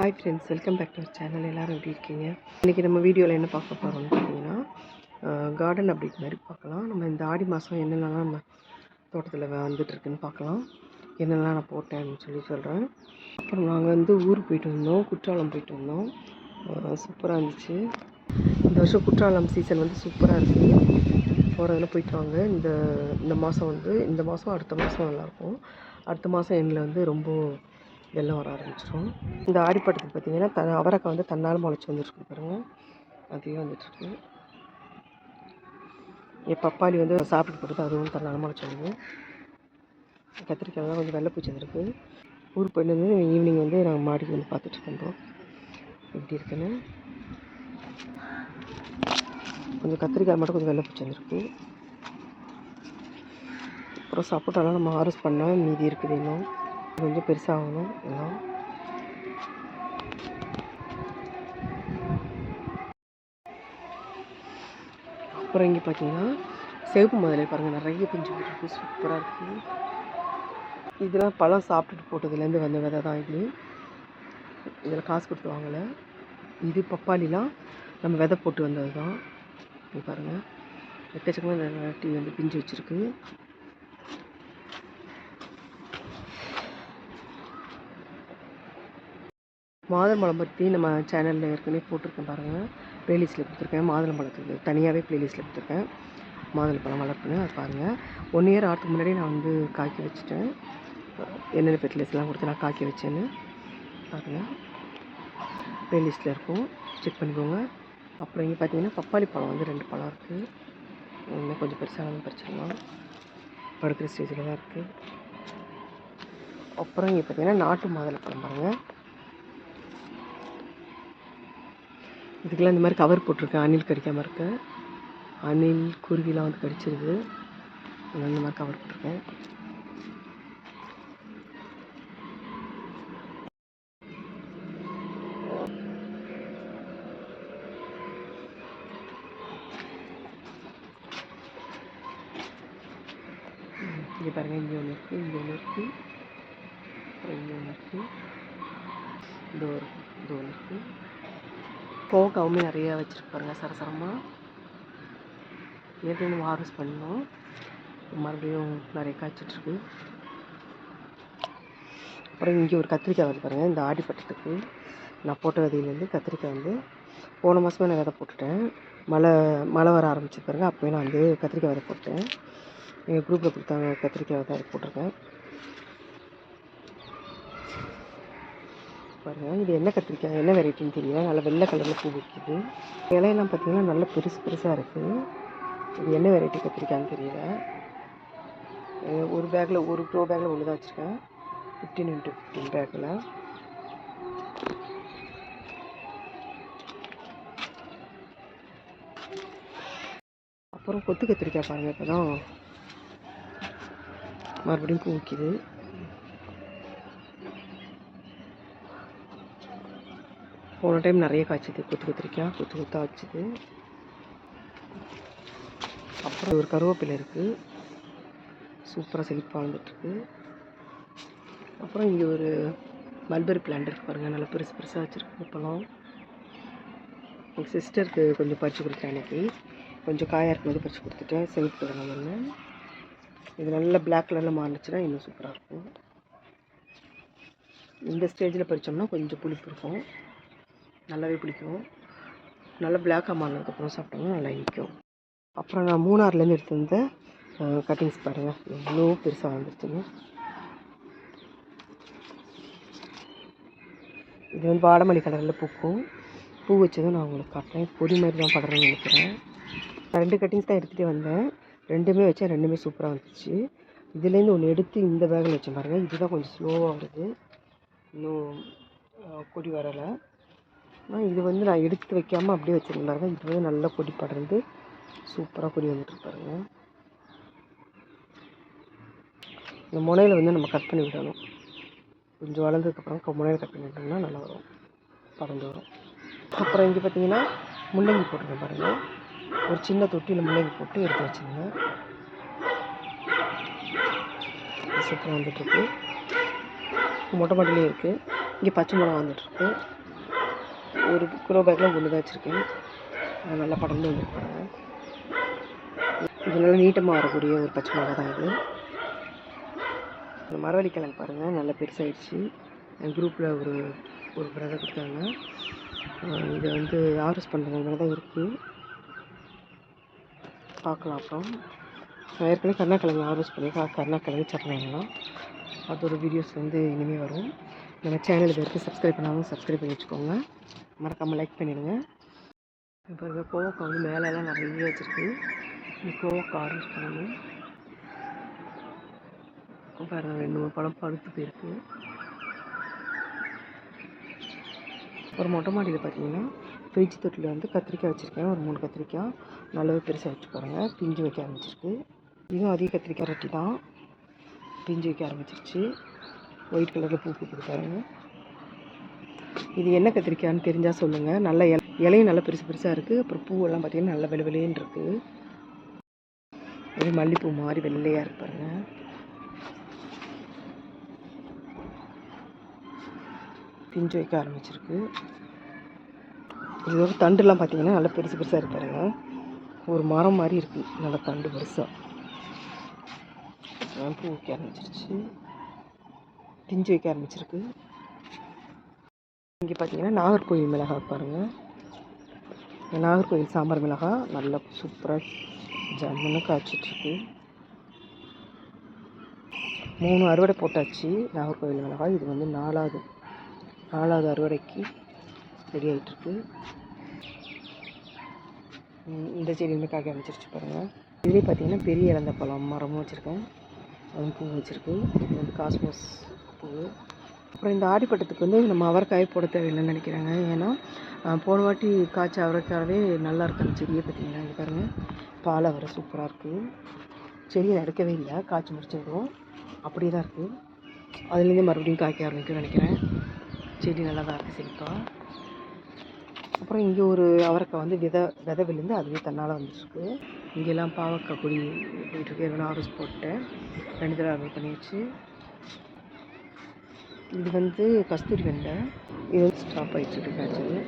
Hi friends welcome back to our channel எல்லோரும் எப்படி இருக்கீங்க? இன்றைக்கி நம்ம வீடியோவில் என்ன பார்க்க போகிறோம்னு பார்த்தீங்கன்னா கார்டன் அப்டேட் மாதிரி பார்க்கலாம். நம்ம இந்த ஆடி மாதம் என்னென்னலாம் நம்ம தோட்டத்தில் வந்துட்டுருக்குன்னு பார்க்கலாம். என்னென்னலாம் நான் போட்டேன்னு சொல்லி சொல்கிறேன் அப்புறம் நாங்கள் வந்து ஊருக்கு போயிட்டு வந்தோம் குற்றாலம் போயிட்டு வந்தோம். சூப்பராக இருந்துச்சு. இந்த வருஷம் குற்றாலம் சீசன் வந்து சூப்பராக இருக்குது போகிறதுல போயிட்டு வாங்க. இந்த இந்த மாதம் வந்து இந்த மாதம் அடுத்த மாதம் நல்லாயிருக்கும் அடுத்த மாதம் எண்ணில் வந்து ரொம்ப வெள்ளம் வர ஆரம்பிச்சிடும் இந்த ஆடிப்பட்டத்துக்கு பார்த்தீங்கன்னா த அவரைக்காய் வந்து தன்னால் முளைச்சி வந்துருக்கு பாருங்கள் அதையும் வந்துட்டுருக்கு என் பப்பாளி வந்து சாப்பிட்டு போட்டு அதுவும் தன்னால் முளைச்சி வந்து கத்திரிக்காய்லாம் கொஞ்சம் வெள்ளை பூச்சி வந்துருக்கு. ஊருக்கு போயிட்டு வந்து ஈவினிங் வந்து நாங்கள் மாடிக்கு வந்து பார்த்துட்டு வந்தோம் எப்படி இருக்குன்னு. கொஞ்சம் கத்திரிக்காய் மட்டும் கொஞ்சம் வெள்ளை பூச்சி வந்துருக்கு. அப்புறம் சப்போட்டாலாம் நம்ம ஹார்வெஸ்ட் பண்ணால் மீதி இருக்குது இன்னும். கொஞ்சம் பெருசாகணும் எல்லாம். அப்புறம் இங்கே பார்த்தீங்கன்னா சிவப்பு மதுரை பாருங்கள் நிறைய பிஞ்சு போட்டுருக்கு சூப்பராக இருக்குது இதெல்லாம் பழம் சாப்பிட்டுட்டு போட்டதுலேருந்து வந்த விதை தான் இது. இதில் காசு கொடுத்து வாங்கலை. இது பப்பாளிலாம் நம்ம விதை போட்டு வந்தது தான். இது பாருங்கள் எக்கச்சக்கமாக டீ வந்து பிஞ்சு வச்சுருக்கு. மாதுளம்பழம் பற்றி நம்ம சேனலில் ஏற்கனவே போட்டிருக்கேன் பாருங்கள் ப்ளேலிஸ்ட்டில் கொடுத்துருக்கேன். மாதுளம்பழத்துக்கு தனியாகவே ப்ளேலிஸ்ட்டில் கொடுத்துருக்கேன். மாதுளம்பழம் வளர்ப்புன்னு அது பாருங்கள் ஒன் இயர் ஆகிறதுக்கு முன்னாடி நான் வந்து காய்க்க வச்சுட்டேன். என்னென்ன ஃபெர்டிலைஸ்லாம் கொடுத்து நான் காய்க்க வச்சேன்னு பாருங்கள் ப்ளேலிஸ்ட்டில் இருக்கும். செக் பண்ணிக்கோங்க. அப்புறம் இங்கே பார்த்தீங்கன்னா பப்பாளி பழம் வந்து ரெண்டு பழம் இருக்குது இன்னும் கொஞ்சம் பெருசாக பறிச்சிடலாம். படுக்கிற ஸ்டேஜில் தான் இருக்குது அப்புறம் இங்கே பார்த்தீங்கன்னா நாட்டு மாதுளை பழம் பாருங்கள் இதுக்கெல்லாம் இந்த மாதிரி கவர் போட்டிருக்கேன். அணில் கடிக்காமல் இருக்க. அணில் குருவிலாம் வந்து கடிச்சிருது. இந்த மாதிரி கவர் போட்டிருக்கேன். இங்கே பாருங்கள் இங்கே ஒன்று இருக்குது இங்கே ஒன்று இருக்குது அப்புறம் இங்கே ஒன்று இருக்குது இந்த ஒரு ஒன்று இருக்குது கோவக்காவுமே நிறையா வச்சுருப்பாருங்க சரசரமாக ஏற்கனவே ஹார்வெஸ்ட் பண்ணோம். மறுபடியும் நிறைய காய்ச்சிட்ருக்கு. அப்புறம் இங்கே ஒரு கத்திரிக்காய் வந்து பாருங்கள் இந்த ஆடி பட்டத்துக்கு நான் போட்ட விதையிலேருந்து கத்திரிக்காய் வந்து போன மாதமே நான் விதை போட்டுட்டேன். மழை மழை வர ஆரம்பிச்சு பாருங்கள் அப்போயே நான் வந்து கத்திரிக்காய் விதை போட்டேன். எங்கள் குரூப்பில் கொடுத்தாங்க கத்திரிக்காய் விதை போட்டிருக்கேன். பாருங்கள் இது என்ன கத்திரிக்காய் என்ன வெரைட்டின்னு தெரியல. நல்லா வெள்ளை கலரில் பூ வைக்குது. இலையெல்லாம் பார்த்திங்கன்னா நல்லா பெருசு பெருசாக இருக்குது இது என்ன வெரைட்டி கத்திரிக்காய்ன்னு தெரியல. ஒரு பேக்கில் ஒரு ப்ரோ பேக்கில் ஒன்று தான் வச்சுருக்கேன். ஃபிஃப்டீன் இன்ட்டு ஃபிஃப்டீன் பேக்கில் அப்புறம் கொத்து கத்திரிக்காய் பாருங்கள் இப்போ தான் மறுபடியும் பூ வைக்குது. போன டைம் நிறைய காய்ச்சிது. கொத்து கத்திரிக்காய் கொத்து கொத்தாக வச்சுது. அப்புறம் ஒரு கருவேப்பிலை இருக்குது சூப்பராக செழிப்பாக வந்துட்டுருக்கு அப்புறம் இங்கே ஒரு மல்பெரி பிளான்ட் இருக்குது பாருங்கள் நல்லா பெருசு பெருசாக வச்சுருக்கு பழம் எங்கள் சிஸ்டருக்கு கொஞ்சம் பறித்து கொடுத்தேன் அன்றைக்கி கொஞ்சம் காயாக இருக்கும்போது பறித்து கொடுத்துட்டேன். செழிப்பு கலர் ஒன்று இது நல்லா பிளாக் கலரில் மாறிச்சுன்னா இன்னும் சூப்பராக இருக்கும். இந்த ஸ்டேஜில் பறித்தோம்னா கொஞ்சம் புளிப்பு இருக்கும். நல்லாவே பிடிக்கும். நல்லா பிளாக்காக மாறினதுக்கப்புறம் சாப்பிட்டோம்னா நல்லா இனிக்கும். அப்புறம் நான் மூணாறுலேருந்து எடுத்து வந்த கட்டிங்ஸ் பாருங்கள் எவ்வளோ பெருசாக வந்துருச்சுங்க இது வந்து வாடமல்லி கலரில் பூக்கும். பூ வச்சதும் நான் உங்களுக்கு காட்டுறேன். பொடி மாதிரி தான் படுறேன்னு நினைக்கிறேன். நான் ரெண்டு கட்டிங்ஸ் தான் எடுத்துகிட்டே வந்தேன். ரெண்டுமே வச்சேன் ரெண்டுமே சூப்பராக வந்துச்சு இதுலேருந்து ஒன்று எடுத்து இந்த பேக்கில் வச்சேன் பாருங்கள் இதுதான் கொஞ்சம் ஸ்லோவாக வருது. இன்னும் கொடி வரலை. ஆனால் இது வந்து நான் எடுத்து வைக்காமல் அப்படியே வச்சுருந்தாங்க இது வந்து நல்லா கொடி படர்ந்து சூப்பராக கொடி வந்துட்டு பாருங்க இந்த முனையில் வந்து நம்ம கட் பண்ணி விடணும். கொஞ்சம் வளர்ந்ததுக்கப்புறம் முனையில் கட் பண்ணி விட்டோம்னா நல்லா வரும். பறந்து வரும். அப்புறம் இங்கே பார்த்தீங்கன்னா முள்ளங்கி போட்டுருக்கேன் பாருங்கள் ஒரு சின்ன தொட்டியில் முள்ளங்கி போட்டு எடுத்து வச்சுருங்க. சூப்பராக வந்துட்டுருக்கு மொட்டை மாட்டிலே இருக்குது இங்கே பச்சை மிளகா வந்துட்டுருக்கு ஒரு கிலோ பேக்கில் ஒன்று தான் வச்சுருக்கேன். நல்லா படர்ந்து வந்துருக்காங்க. இது நல்லா நீட்டமாக வரக்கூடிய ஒரு பச்சை மிளகா தான் இது. இந்த மரவள்ளி கிழங்கு பாருங்கள் நல்லா பெருசாகிடுச்சு என் குரூப்பில் ஒரு ஒரு பிரதர் கொடுத்தாங்க. இதை வந்து ஆர்எஸ் பண்ணுற மாதிரி தான் இருக்குது பார்க்கலாம் அப்புறம். நான் ஏற்கனவே கருணாக்கிழங்கு ஆர்எஸ் பண்ணியிருக்கேன். கருணாக்கிழங்கு சட்னிங்கலாம் அதோடய வீடியோஸ் வந்து இனிமேல் வரும். நம்ம சேனல் இது வரைக்கும் சப்ஸ்கிரைப் பண்ணாமல் சப்ஸ்கிரைப் பண்ணி வச்சுக்கோங்க. மறக்காமல் லைக் பண்ணிவிடுங்க இப்போ இருக்க கோவக்காய் வந்து மேலெல்லாம் நிறைய வச்சுருக்கு. இந்த கோவக்காய் ஆர்எஸ் பண்ணணும். பாருங்க ரெண்டு மூணு பழம் பழுத்து போயிருக்கு. ஒரு மொட்டை மாடியில் பார்த்தீங்கன்னா ஃப்ரிட்ஜ் தொட்டில் வந்து கத்திரிக்காய் வச்சுருக்கேன். ஒரு மூணு கத்திரிக்காய். நல்லாவே பெருசாக வச்சு பாருங்கள் பிஞ்சு வைக்க ஆரம்பிச்சிருக்கு. இதுவும் அதிக கத்திரிக்காய் ரொட்டி தான். பிஞ்சு வைக்க ஆரம்பிச்சிருச்சு. ஒயிட் கலரில் பூ பூக்குது பாருங்க இது என்ன கத்திரிக்காய்னு தெரிஞ்சால் சொல்லுங்கள் நல்ல இல இலையும் நல்லா பெருசு பெருசாக இருக்குது அப்புறம் பூவெல்லாம் பார்த்தீங்கன்னா நல்ல வெளு வெளேன்னு இருக்குது இது மல்லிப்பூ மாதிரி வெள்ளையாக இருக்கு பாருங்க. பிஞ்சு வைக்க ஆரம்பிச்சிருக்கு. இதோட தண்டுலாம் பார்த்தீங்கன்னா நல்லா பெருசு பெருசாக இருப்பாருங்க ஒரு மரம் மாதிரி இருக்குது நல்ல தண்டு பெருசாக பூ வைக்க ஆரம்பிச்சிருச்சு. பிஞ்சு வைக்க ஆரம்பிச்சிருக்கு. இங்கே பார்த்தீங்கன்னா நாகர்கோவில் மிளகாய் பாருங்கள் நாகர்கோவில் சாம்பார் மிளகாய் நல்லா சூப்பராக ஜம்முன்னு காய்ச்சிட்ருக்கு. மூணு அறுவடை போட்டாச்சு நாகர்கோவில் மிளகாய் இது வந்து நாலாவது நாலாவது அறுவடைக்கு ரெடி ஆகிட்டுருக்கு இந்த செடியுமே காய்க்க அமைச்சிருச்சு பாருங்கள் இதுலேயே பார்த்தீங்கன்னா பெரிய இழந்த பழம் மரமும் வச்சுருக்கேன் அதுவும் பூ வச்சுருக்கு. இது வந்து காஸ்மோஸ் பூ அப்புறம் இந்த ஆடிப்பட்டத்துக்கு வந்து நம்ம அவரைக்காய் போட தேவையில்லைன்னு நினைக்கிறாங்க. ஏன்னா போன வாட்டி காய்ச்ச அவரைக்காவே நல்லா இருக்கு அந்த செடியை பார்த்தீங்கன்னா இங்கே பாருங்கள் பால் அவரை சூப்பராக இருக்குது செடியை நறுக்கவே இல்லை. காய்ச்சி முடிச்சிடும் அப்படியே தான் இருக்குது அதுலேருந்து மறுபடியும் காய்க்க ஆரம்பிக்கும்னு நினைக்கிறேன். செடி நல்லா தான் இருக்குது செழிப்பாக அப்புறம் இங்கே ஒரு அவரைக்காய் வந்து விதை விதை விழுந்து அதுவே தன்னால் வந்துட்டுருக்கு இங்கெல்லாம் பாவக்காய் கொடி போயிட்டுருக்கு எவ்வளோ ஆர்டர்ஸ் போட்டேன். ரெண்டு தடவை ஆர்டர் பண்ணியாச்சு. இது வந்து கஸ்தூரி வெண்டை. இது வந்து ஸ்டாப் ஆகிடுச்சு காய்ச்சது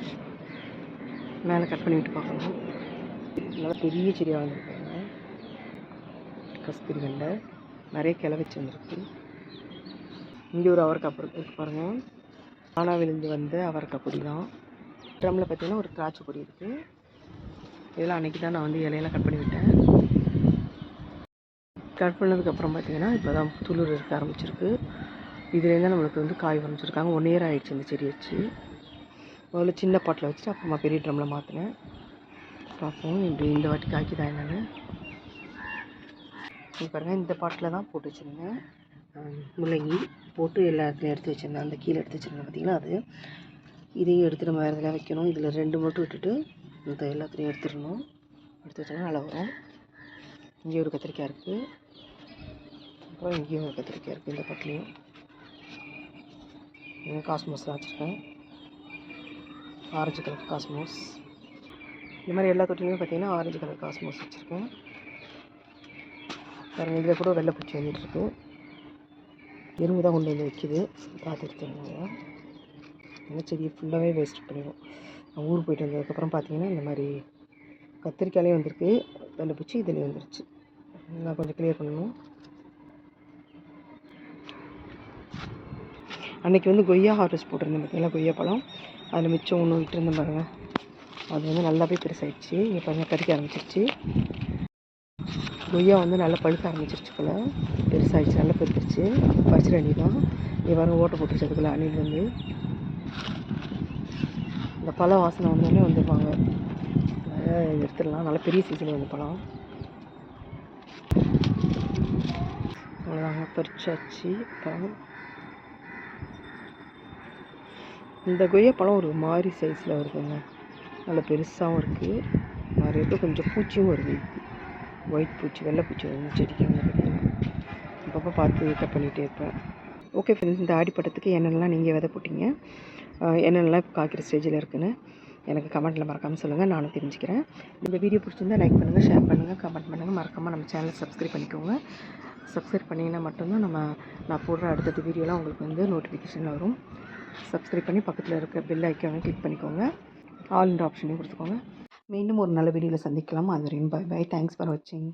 மேலே கட் பண்ணி விட்டு பார்க்கணும் நல்லா பெரிய செடியாக வந்திருக்காங்க. கஸ்தூரி வெண்டை. நிறைய கிளை வச்சு வந்திருக்கு. இங்கே ஒரு அவரைக்காய் இருக்கு பாருங்கள் ஆனா விழுந்து வந்த அவரைக்காய் கொடி தான். ட்ரம்மில் பார்த்தீங்கன்னா ஒரு திராட்சை கொடி இருக்குது இதெல்லாம் அன்றைக்கி தான் நான் வந்து இலையெல்லாம் கட் பண்ணி விட்டேன். கட் பண்ணதுக்கப்புறம் பார்த்தீங்கன்னா இப்போ தான் துளிர் இருக்க ஆரம்பிச்சிருக்கு. இதுலேருந்து நம்மளுக்கு வந்து காய் வரைஞ்சிருக்காங்க ஒன் இயர் ஆகிடுச்சு இந்த செடி வச்சு. முதல்ல சின்ன பாட்டில் வச்சுட்டு அப்புறமா பெரிய ட்ரம்மில் மாற்றினேன் பார்ப்போம். இப்படி இந்த வாட்டி காய்க்குதா என்னென்னு. இது பாருங்கள் இந்த பாட்டில் தான் போட்டு வச்சுருந்தேன். முள்ளங்கி போட்டு எல்லா இடத்துலையும் எடுத்து வச்சுருந்தேன். அந்த கீழே எடுத்து வச்சுருந்தேன் பார்த்திங்களா அது. இதையும் எடுத்து நம்ம வேறு இதில் வைக்கணும். இதில் ரெண்டு மட்டும் விட்டுட்டு இந்த எல்லாத்துலேயும் எடுத்துடணும். எடுத்து வச்சோன்னா நல்லா வரும். இங்கேயும் ஒரு கத்திரிக்காய் இருக்குது அப்புறம் இங்கேயும் ஒரு கத்திரிக்காய் இருக்குது இந்த பக்கத்துலேயும் இங்கே காஸ்மோஸ்லாம் வச்சுருக்கேன். ஆரஞ்சு கலர் காஸ்மோஸ் இந்த மாதிரி எல்லா தொட்டிலையும் பார்த்தீங்கன்னா ஆரஞ்சு கலர் காஸ்மோஸ் வச்சுருக்கேன். வேறு இதில் கூட வெள்ளைப்பூச்சி வந்துட்டுருக்கு எறும்பு தான் கொண்டு வந்து வைக்கிது. பார்த்து எடுத்துருந்தாங்க இந்த செடியை ஃபுல்லாகவே வேஸ்ட் பண்ணிடும் நான் ஊர் போயிட்டு வந்ததுக்கப்புறம் பார்த்தீங்கன்னா இந்த மாதிரி கத்திரிக்காயிலே வந்திருக்கு. வெள்ளைப்பூச்சி இதுலேயும் வந்துருச்சு. நான் கொஞ்சம் க்ளியர் பண்ணணும். அன்றைக்கி வந்து கொய்யா ஹார்வெஸ்ட் போட்டிருந்தேன் பார்த்தீங்களா? கொய்யா பழம். அதில் மிச்சம் ஒன்று விட்டுருந்தேன் பாருங்கள் அது வந்து நல்லாவே பெருசாகிடுச்சு இங்கே பாருங்கள் கறிக்க ஆரம்பிச்சிருச்சு. கொய்யா வந்து நல்லா பழுக்க ஆரம்பிச்சிருச்சு போல். பெருசாகிடுச்சு நல்லா பெருத்துருச்சு பச்சை அணி தான். இங்கே பாருங்கள் ஓட்டை போட்டுருச்சு அதுக்குள்ளே அணில் வந்து. இந்த பழ வாசனை வந்தோடனே வந்துடுவாங்க எடுத்துடலாம். நல்லா பெரிய சீசன் வந்து பழம். அவ்வளோதாங்க பறிச்சாச்சு. பழம் இந்த கொய்யா பழம் ஒரு மாதிரி சைஸில் வருதுங்க. நல்ல பெருசாகவும் இருக்குது மாதிரி கொஞ்சம் பூச்சியும் வருது. ஒயிட் பூச்சி வெள்ளை பூச்சி வருது. செடிக்கு வந்து அப்பப்போ பார்த்து கட் பண்ணிகிட்டே இருப்பேன். ஓகே ஃப்ரெண்ட்ஸ் இந்த ஆடிப்பட்டத்துக்கு என்னென்னலாம் நீங்கள் விதை போட்டிங்க? என்னென்னலாம் இப்போ காய்க்கிற ஸ்டேஜில் இருக்குன்னு எனக்கு கமெண்ட்டில் மறக்காமல் சொல்லுங்கள் நானும் தெரிஞ்சுக்கிறேன். இந்த வீடியோ பிடிச்சிருந்தா லைக் பண்ணுங்கள் ஷேர் பண்ணுங்கள் கமெண்ட் பண்ணுங்கள் மறக்காமல் நம்ம சேனலை சப்ஸ்கிரைப் பண்ணிக்கோங்க. சப்ஸ்கிரைப் பண்ணிங்கன்னா மட்டும்தான் நம்ம நான் போடுற அடுத்தடுத்த வீடியோலாம் உங்களுக்கு வந்து நோட்டிஃபிகேஷன் வரும். சப்ஸ்கிரைப் பண்ணி பக்கத்தில் இருக்க பெல் ஐக்கானை கிளிக் பண்ணிக்கோங்க. ஆல் இந்த ஆப்ஷனையும் கொடுத்துக்கோங்க. மீண்டும் ஒரு நல்ல வீடியோவில் சந்திக்கலாம். அது வரையும் பை பை தேங்க்ஸ் ஃபார் வாட்சிங்